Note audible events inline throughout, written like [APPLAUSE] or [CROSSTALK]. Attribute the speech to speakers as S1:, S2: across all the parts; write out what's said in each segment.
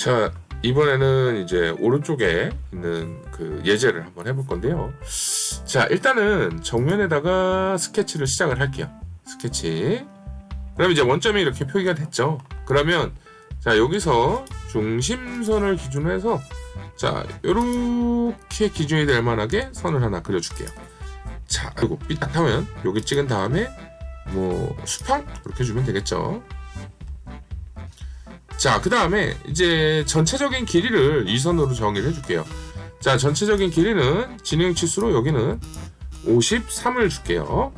S1: 자, 이번에는 이제 오른쪽에 있는 그 예제를 한번 해볼 건데요. 자, 일단은 정면에다가 스케치를 시작을 할게요. 스케치. 그럼 이제 원점이 이렇게 표기가 됐죠. 그러면 자, 여기서 중심선을 기준으로 해서 자, 요렇게 기준이 될 만하게 선을 하나 그려줄게요. 자, 그리고 삐딱하면 여기 찍은 다음에 뭐 수평 이렇게 주면 되겠죠. 자, 그 다음에 이제 전체적인 길이를 이 선으로 정의를 해줄게요. 자, 전체적인 길이는 진행 치수로 여기는 53을 줄게요.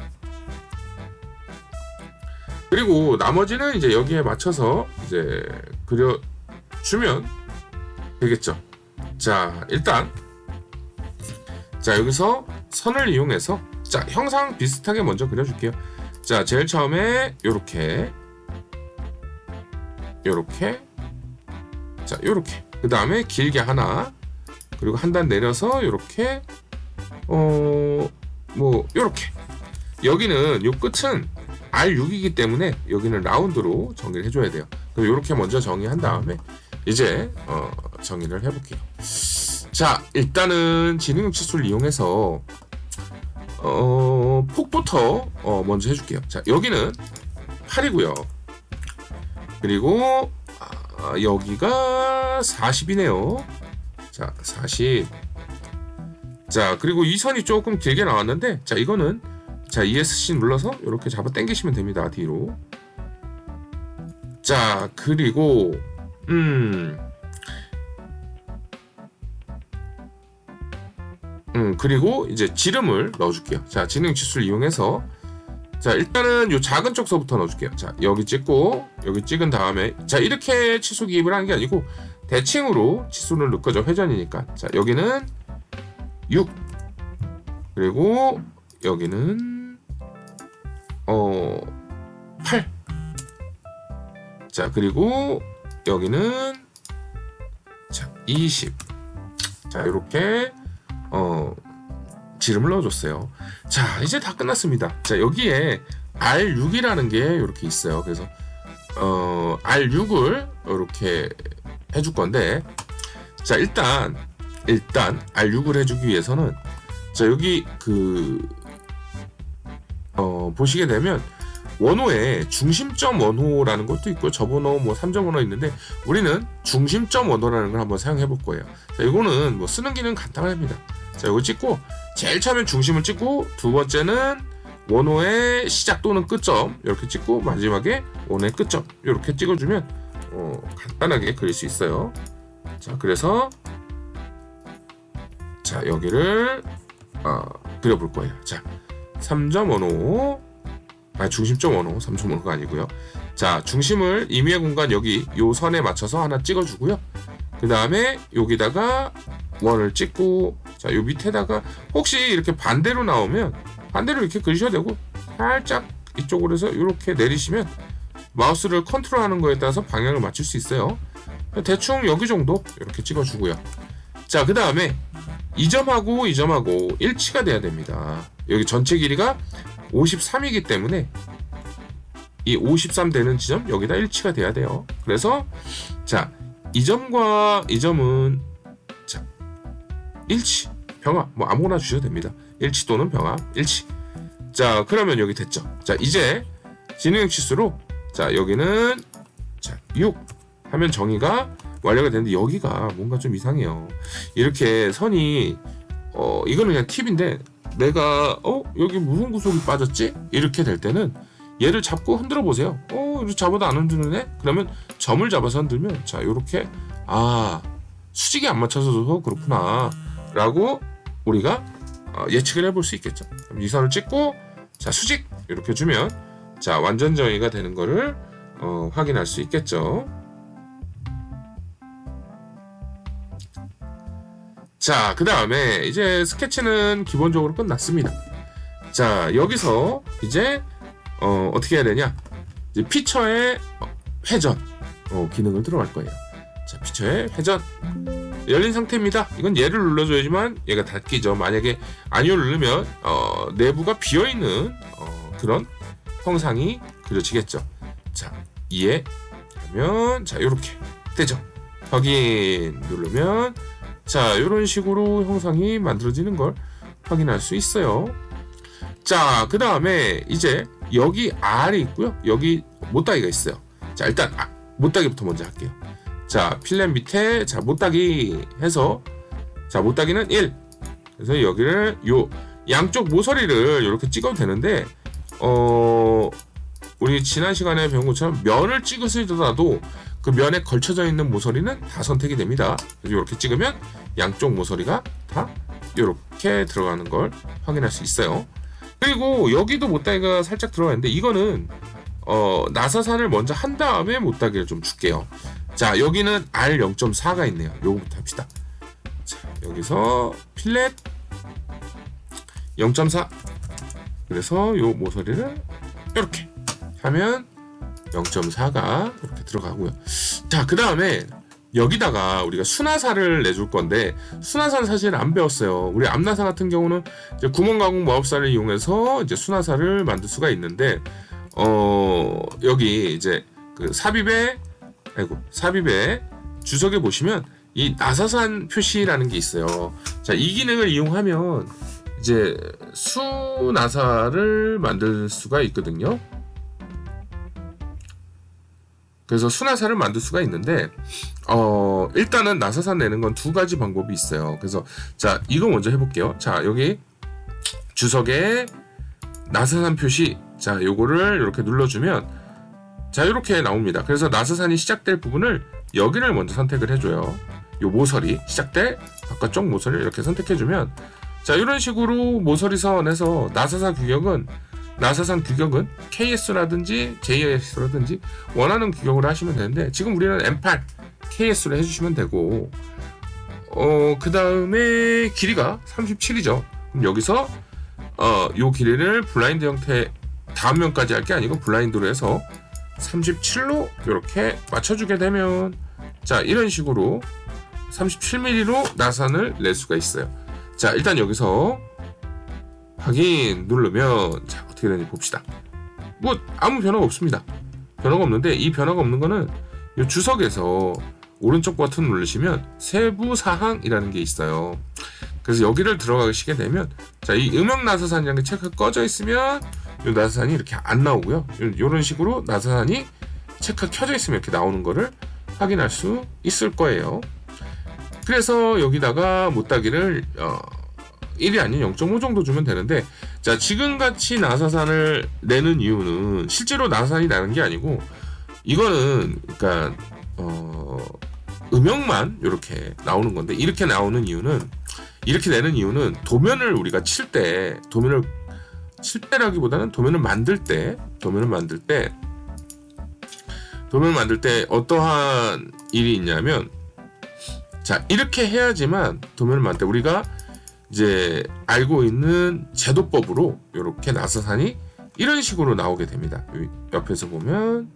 S1: 그리고 나머지는 이제 여기에 맞춰서 이제 그려주면 되겠죠. 자, 일단 자, 여기서 선을 이용해서 자, 형상 비슷하게 먼저 그려줄게요. 자, 제일 처음에 요렇게 요렇게. 자 요렇게. 그 다음에 길게 하나. 그리고 한 단 내려서 요렇게. 어뭐 요렇게. 여기는 요 끝은 R6이기 때문에 여기는 라운드로 정리를 해줘야 돼요. 그럼 요렇게 먼저 정의한 다음에 이제 어 정의를 해볼게요. 자 일단은 지능 치수를 이용해서 어 폭부터 어 먼저 해줄게요. 자 여기는 8이고요 그리고 아, 여기가 40이네요. 자, 40. 자, 그리고 이 선이 조금 길게 나왔는데 자, 이거는 자, ESC 눌러서 이렇게 잡아 당기시면 됩니다. 뒤로. 자, 그리고 음. 음, 그리고 이제 지름을 넣어 줄게요. 자, 지능 지수를 이용해서 자 일단은 요 작은 쪽서부터 넣어줄게요 자 여기 찍고 여기 찍은 다음에 자 이렇게 치수 기입을 하는 게 아니고 대칭으로 치수를 넣고죠 회전이니까 자 여기는 6 그리고 여기는 어 8. 자 그리고 여기는 자 20. 자 이렇게 어 지름을 넣어줬어요. 자, 이제 다 끝났습니다. 자, 여기에 R6이라는 게 이렇게 있어요. 그래서 어, R6을 이렇게 해줄 건데, 자, 일단 일단 R6을 해주기 위해서는 자 여기 그 어, 보시게 되면 원호에 중심점 원호라는 것도 있고 저번호 뭐 3점 원호 있는데 우리는 중심점 원호라는 걸 한번 사용해 볼 거예요. 자, 이거는 뭐 쓰는 기능 간단합니다. 자, 이거 찍고 제일 처음에 중심을 찍고 두 번째는 원호의 시작 또는 끝점 이렇게 찍고 마지막에 원호의 끝점 이렇게 찍어주면 어, 간단하게 그릴 수 있어요. 자, 그래서 자 여기를 어, 그려볼 거예요. 자, 3점 원호 아 중심점 원호 3점 원호가 아니고요. 자, 중심을 임의의 공간 여기 요 선에 맞춰서 하나 찍어주고요. 그 다음에 여기다가 원을 찍고 자, 요 밑에다가 혹시 이렇게 반대로 나오면 반대로 이렇게 그리셔도 되고 살짝 이쪽으로 해서 이렇게 내리시면 마우스를 컨트롤하는 거에 따라서 방향을 맞출 수 있어요. 대충 여기 정도 이렇게 찍어주고요. 자, 그 다음에 이 점하고 이 점하고 일치가 돼야 됩니다. 여기 전체 길이가 53이기 때문에 이 53 되는 지점 여기다 일치가 돼야 돼요. 그래서 자, 이 점과 이 점은 자, 일치, 병화 뭐 아무거나 주셔도 됩니다. 일치 또는 병화, 일치. 자, 그러면 여기 됐죠. 자, 이제 진행 치수로 자, 여기는 자, 6 하면 정의가 완료가 되는데 여기가 뭔가 좀 이상해요. 이렇게 선이 어 이거는 그냥 팁인데 내가 어 여기 무슨 구속이 빠졌지? 이렇게 될 때는 얘를 잡고 흔들어 보세요. 어 이렇게 잡아도 안 흔드네? 그러면 점을 잡아서 흔들면 자 이렇게 아 수직이 안 맞춰서 그렇구나 라고 우리가 어, 예측을 해볼 수 있겠죠. 이 선을 찍고 자 수직 이렇게 주면 자 완전 정의가 되는 거를 어, 확인할 수 있겠죠. 자, 그 다음에 이제 스케치는 기본적으로 끝났습니다. 자, 여기서 이제 어, 어떻게 해야 되냐? 이제 피처의 회전 어, 기능을 들어갈 거예요. 자, 피처의 회전 열린 상태입니다. 이건 얘를 눌러줘야지만 얘가 닫히죠. 만약에 아니오 누르면 어, 내부가 비어 있는 어, 그런 형상이 그려지겠죠. 자, 이해 하면 자 이렇게 되죠. 확인 누르면 자 이런 식으로 형상이 만들어지는 걸 확인할 수 있어요. 자, 그 다음에 이제 여기 R이 있고요. 여기 못따기가 있어요. 자, 일단 아, 못따기부터 먼저 할게요. 자, 필렛 밑에 자 못따기 해서 자 못따기는 1. 그래서 여기를 요 양쪽 모서리를 이렇게 찍어도 되는데 어 우리 지난 시간에 배운 것처럼 면을 찍으시더라도 그 면에 걸쳐져 있는 모서리는 다 선택이 됩니다. 그래서 이렇게 찍으면 양쪽 모서리가 다 이렇게 들어가는 걸 확인할 수 있어요. 그리고 여기도 못다기가 살짝 들어가 있는데 이거는 어, 나사산을 먼저 한 다음에 못다기를 좀 줄게요. 자 여기는 R 0.4가 있네요. 요거부터 합시다. 자 여기서 필렛 0.4 그래서 요 모서리를 이렇게 하면 0.4가 이렇게 들어가고요. 자, 그 다음에 여기다가 우리가 순화사를 내줄 건데 순화사는 사실 안 배웠어요. 우리 암나사 같은 경우는 이제 구멍 가공 마법사를 이용해서 이제 순화사를 만들 수가 있는데 어 여기 이제 그 삽입에 아이고 삽입에 주석에 보시면 이 나사산 표시라는 게 있어요. 자, 이 기능을 이용하면 이제 수나사를 만들 수가 있거든요. 그래서 순화사를 만들 수가 있는데 어 일단은 나사산 내는 건 두 가지 방법이 있어요. 그래서 자 이거 먼저 해볼게요. 자 여기 주석에 나사산 표시 자 요거를 이렇게 눌러주면 자 이렇게 나옵니다. 그래서 나사산이 시작될 부분을 여기를 먼저 선택을 해줘요. 요 모서리 시작될 바깥쪽 모서리를 이렇게 선택해주면 자 이런 식으로 모서리 선에서 나사산 규격은 나사산 규격은 KS라든지 JS라든지 원하는 규격으로 하시면 되는데 지금 우리는 M8 KS로 해주시면 되고 어 그 다음에 길이가 37이죠. 그럼 여기서 어요 길이를 블라인드 형태 다음 면까지 할 게 아니고 블라인드로 해서 37로 이렇게 맞춰주게 되면 자 이런 식으로 37mm로 나산을 낼 수가 있어요. 자 일단 여기서 확인 누르면 자 어떻게 되는지 봅시다. 뭐 아무 변화가 없습니다. 변화가 없는데 이 변화가 없는 거는 이 주석에서 오른쪽 버튼 누르시면 세부 사항이라는 게 있어요. 그래서 여기를 들어가시게 되면 자 이 음영 나사산이라는 게 체크가 꺼져 있으면 이 나사산이 이렇게 안 나오고요. 이런 식으로 나사산이 체크가 켜져 있으면 이렇게 나오는 거를 확인할 수 있을 거예요. 그래서 여기다가 못따기를 어, 1이 아닌 0.5 정도 주면 되는데 자 지금같이 나사산을 내는 이유는 실제로 나사산이 나는 게 아니고 이거는 그러니까 어, 음영만 이렇게 나오는 건데 이렇게 나오는 이유는 이렇게 내는 이유는 도면을 우리가 칠 때 도면을 칠 때라기보다는 도면을 만들 때 도면을 만들 때 도면을 만들 때 어떠한 일이 있냐면 자 이렇게 해야지만 도면을 만들 때 우리가 이제 알고 있는 제도법으로 이렇게 나사산이 이런 식으로 나오게 됩니다. 옆에서 보면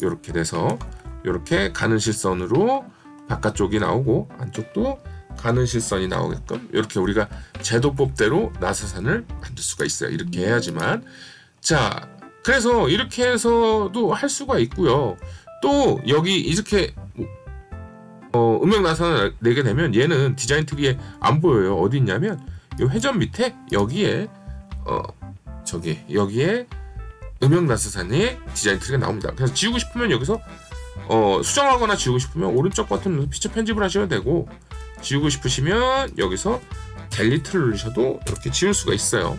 S1: 이렇게 돼서 이렇게 가는 실선으로 바깥쪽이 나오고 안쪽도 가는 실선이 나오게끔 이렇게 우리가 제도법대로 나사산을 만들 수가 있어요. 이렇게 해야지만 자 그래서 이렇게 해서도 할 수가 있고요. 또 여기 이렇게 어, 음영 나사를 내게 되면 얘는 디자인 트리에 안 보여요. 어디 있냐면 이 회전 밑에 여기에 어 저기 여기에 음영 나사산의 디자인 트리가 나옵니다. 그래서 지우고 싶으면 여기서 어 수정하거나 지우고 싶으면 오른쪽 버튼 눌러서 피처 편집을 하셔도 되고 지우고 싶으시면 여기서 델리트를 누르셔도 이렇게 지울 수가 있어요.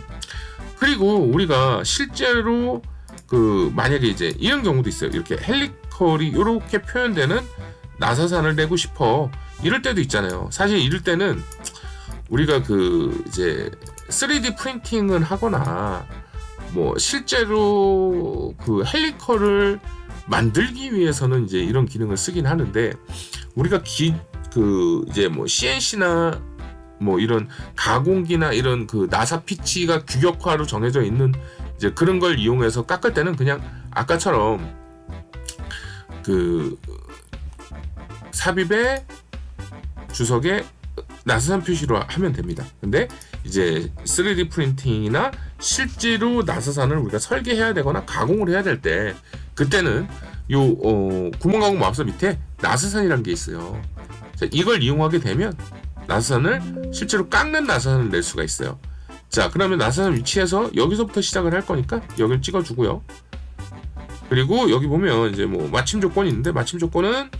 S1: 그리고 우리가 실제로 그 만약에 이제 이런 경우도 있어요. 이렇게 헬리컬이 이렇게 표현되는 나사산을 내고 싶어 이럴 때도 있잖아요. 사실 이럴 때는 우리가 그 이제 3D 프린팅을 하거나 뭐 실제로 그 헬리컬을 만들기 위해서는 이제 이런 기능을 쓰긴 하는데 우리가 기 그 이제 뭐 CNC나 뭐 이런 가공기나 이런 그 나사 피치가 규격화로 정해져 있는 이제 그런 걸 이용해서 깎을 때는 그냥 아까처럼 그 삽입에 주석에 나사산 표시로 하면 됩니다. 근데 이제 3D 프린팅이나 실제로 나사산을 우리가 설계해야 되거나 가공을 해야 될 때 그때는 요 어, 구멍 가공 마우스 밑에 나사산이라는 게 있어요. 자, 이걸 이용하게 되면 나사산을 실제로 깎는 나사산을 낼 수가 있어요. 자, 그러면 나사산 위치에서 여기서부터 시작을 할 거니까 여기를 찍어주고요. 그리고 여기 보면 이제 뭐 마침 조건이 있는데 마침 조건은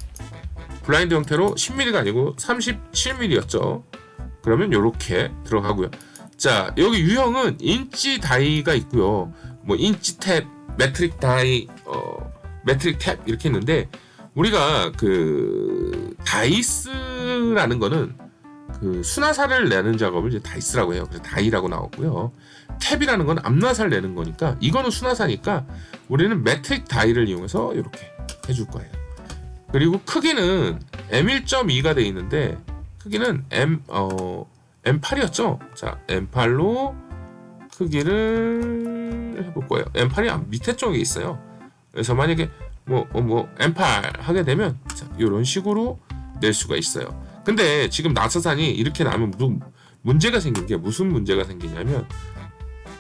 S1: 블라인드 형태로 10mm가 아니고 37mm였죠. 그러면 이렇게 들어가고요. 자, 여기 유형은 인치 다이가 있고요. 뭐 인치 탭, 매트릭 다이, 어, 매트릭 탭 이렇게 있는데 우리가 그 다이스라는 거는 그 수나사를 내는 작업을 이제 다이스라고 해요. 그래서 다이라고 나왔고요. 탭이라는 건 앞나사를 내는 거니까 이거는 수나사니까 우리는 매트릭 다이를 이용해서 이렇게 해줄 거예요. 그리고 크기는 M1.2가 돼 있는데 크기는 M 어 M8이었죠. 자 M8로 크기를 해볼 거예요. M8이 밑에 쪽에 있어요. 그래서 만약에 뭐, 어, 뭐, M8 하게 되면, 자, 이런 식으로 낼 수가 있어요. 근데 지금 나사산이 이렇게 나면 문제가 생긴 게 무슨 문제가 생기냐면,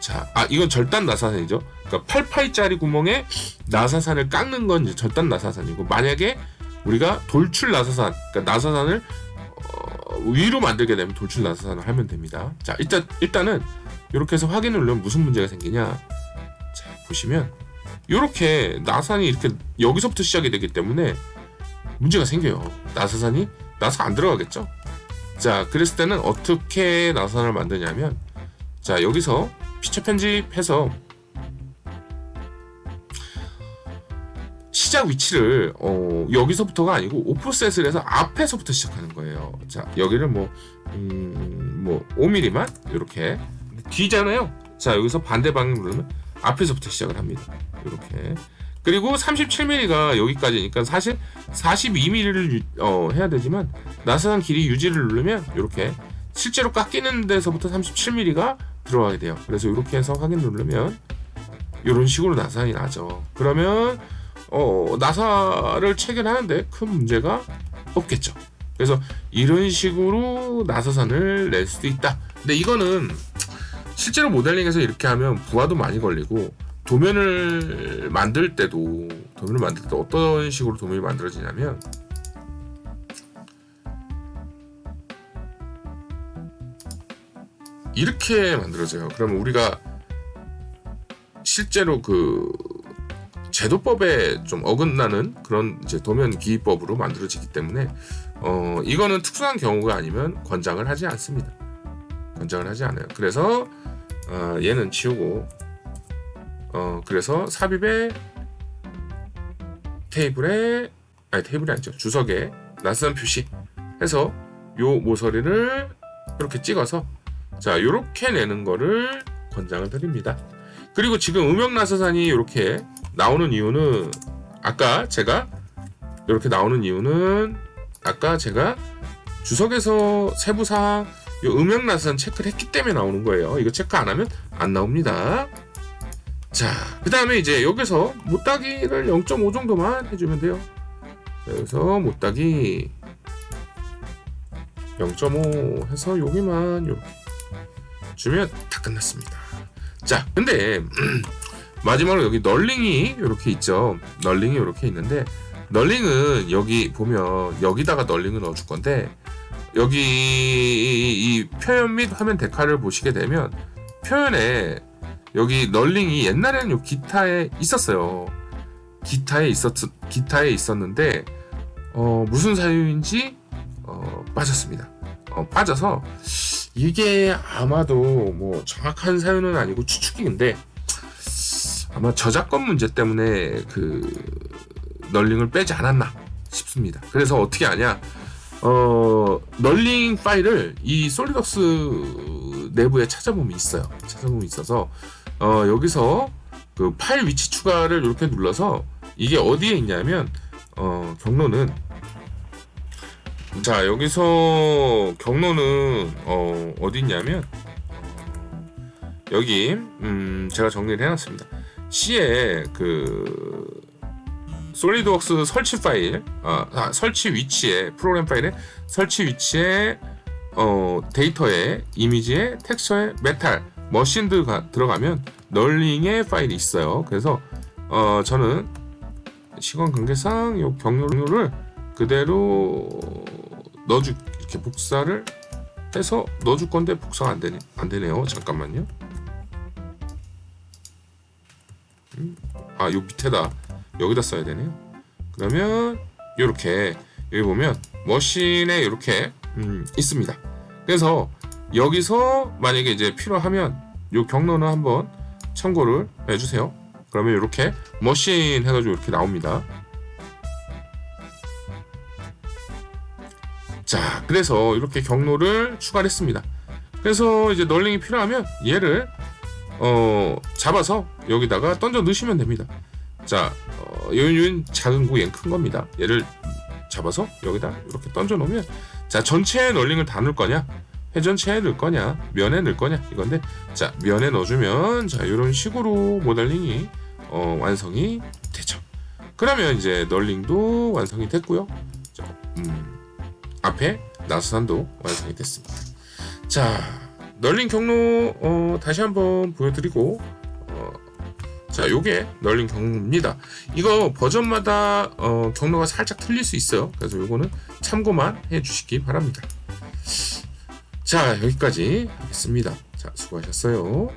S1: 자, 아, 이건 절단 나사산이죠. 그러니까 8파이짜리 구멍에 나사산을 깎는 건 절단 나사산이고, 만약에 우리가 돌출 나사산, 그러니까 나사산을 어, 위로 만들게 되면 돌출 나사산을 하면 됩니다. 자, 일단, 일단은 이렇게 해서 확인을 누르면 무슨 문제가 생기냐. 자, 보시면, 이렇게 나산이 이렇게 여기서부터 시작이 되기 때문에 문제가 생겨요. 나사산이 나사 안 들어가겠죠? 자, 그랬을 때는 어떻게 나사산을 만드냐면 자, 여기서 피처 편집해서 시작 위치를 어, 여기서부터가 아니고 오프셋을 해서 앞에서부터 시작하는 거예요. 자, 여기를 뭐, 음, 뭐 5mm만 이렇게 뒤잖아요. 자, 여기서 반대 방향 누르면 앞에서부터 시작을 합니다. 이렇게. 그리고 37mm가 여기까지니까 사실 42mm를 어, 해야 되지만 나사산 길이 유지를 누르면 이렇게 실제로 깎이는 데서부터 37mm가 들어가게 돼요. 그래서 이렇게 해서 확인 누르면 이런 식으로 나사산이 나죠. 그러면 어, 나사를 체결하는데 큰 문제가 없겠죠. 그래서 이런 식으로 나사산을 낼 수도 있다. 근데 이거는 실제로 모델링에서 이렇게 하면 부하도 많이 걸리고 도면을 만들 때도 도면을 만들 때 어떤 식으로 도면이 만들어지냐면 이렇게 만들어져요. 그러면 우리가 실제로 그 제도법에 좀 어긋나는 그런 이제 도면 기입법으로 만들어지기 때문에 어 이거는 특수한 경우가 아니면 권장을 하지 않습니다. 권장을 하지 않아요. 그래서 어, 얘는 치우고 어 그래서 삽입에 테이블에 아니 테이블이 아니죠 주석에 낯선 표시 해서 요 모서리를 이렇게 찍어서 자 요렇게 내는 거를 권장을 드립니다. 그리고 지금 음영 나사산이 이렇게 나오는 이유는 아까 제가 이렇게 나오는 이유는 아까 제가 주석에서 세부사항 이 음영 나사산 체크를 했기 때문에 나오는 거예요. 이거 체크 안 하면 안 나옵니다. 자, 그 다음에 이제 여기서 못따기를 0.5 정도만 해주면 돼요. 여기서 못따기 0.5 해서 여기만 이렇게 주면 다 끝났습니다. 자, 근데 [CLEARS THROAT] 마지막으로 여기 널링이 이렇게 있죠. 널링이 이렇게 있는데 널링은 여기 보면 여기다가 널링을 넣어줄 건데 여기 이 표현 및 화면 데카를 보시게 되면 표현에 여기 널링이 옛날에는 요 기타에 있었어요. 기타에 있었 기타에 있었는데 어, 무슨 사유인지 어, 빠졌습니다. 어, 빠져서 이게 아마도 뭐 정확한 사유는 아니고 추측인데 아마 저작권 문제 때문에 그 널링을 빼지 않았나 싶습니다. 그래서 어떻게 하냐? 어, 널링 파일을 이 솔리덕스 내부에 찾아보면 있어요. 찾아보면 있어서 어, 여기서 그 파일 위치 추가를 이렇게 눌러서 이게 어디에 있냐면 어, 경로는 자 여기서 경로는 어, 어디 있냐면 여기 음, 제가 정리를 해놨습니다. C에 그 솔리드웍스 설치 파일, 아, 아, 설치 위치에 프로그램 파일에 설치 위치에 어, 데이터에 이미지에 텍스처에 메탈 머신드가 들어가면 널링의 파일이 있어요. 그래서 어, 저는 시간 관계상 이 경로를 그대로 넣어주 이렇게 복사를 해서 넣어줄 건데 복사가 안 되네 안 되네요. 잠깐만요. 음, 아요 밑에다 여기다 써야 되네요 그러면 이렇게 여기 보면 머신에 이렇게 음, 있습니다 그래서 여기서 만약에 이제 필요하면 요 경로는 한번 참고를 해주세요 그러면 이렇게 머신 해가지고 이렇게 나옵니다 자, 그래서 이렇게 경로를 추가를 했습니다. 그래서 이제 널링이 필요하면 얘를 어, 잡아서 여기다가 던져 넣으시면 됩니다. 자, 어, 얘는 작은 거, 얘는 큰 겁니다. 얘를 잡아서 여기다 이렇게 던져 놓으면 자, 전체 널링을 다 넣을 거냐? 회전체에 넣을 거냐? 면에 넣을 거냐? 이건데 자, 면에 넣어주면 자, 이런 식으로 모델링이 어, 완성이 되죠. 그러면 이제 널링도 완성이 됐고요. 자, 음, 앞에 나수산도 완성이 됐습니다. 자, 널링 경로 어, 다시 한번 보여드리고 어, 자, 요게 널링 경로입니다. 이거 버전마다 어, 경로가 살짝 틀릴 수 있어요. 그래서 요거는 참고만 해주시기 바랍니다. 자, 여기까지 하겠습니다. 자, 수고하셨어요.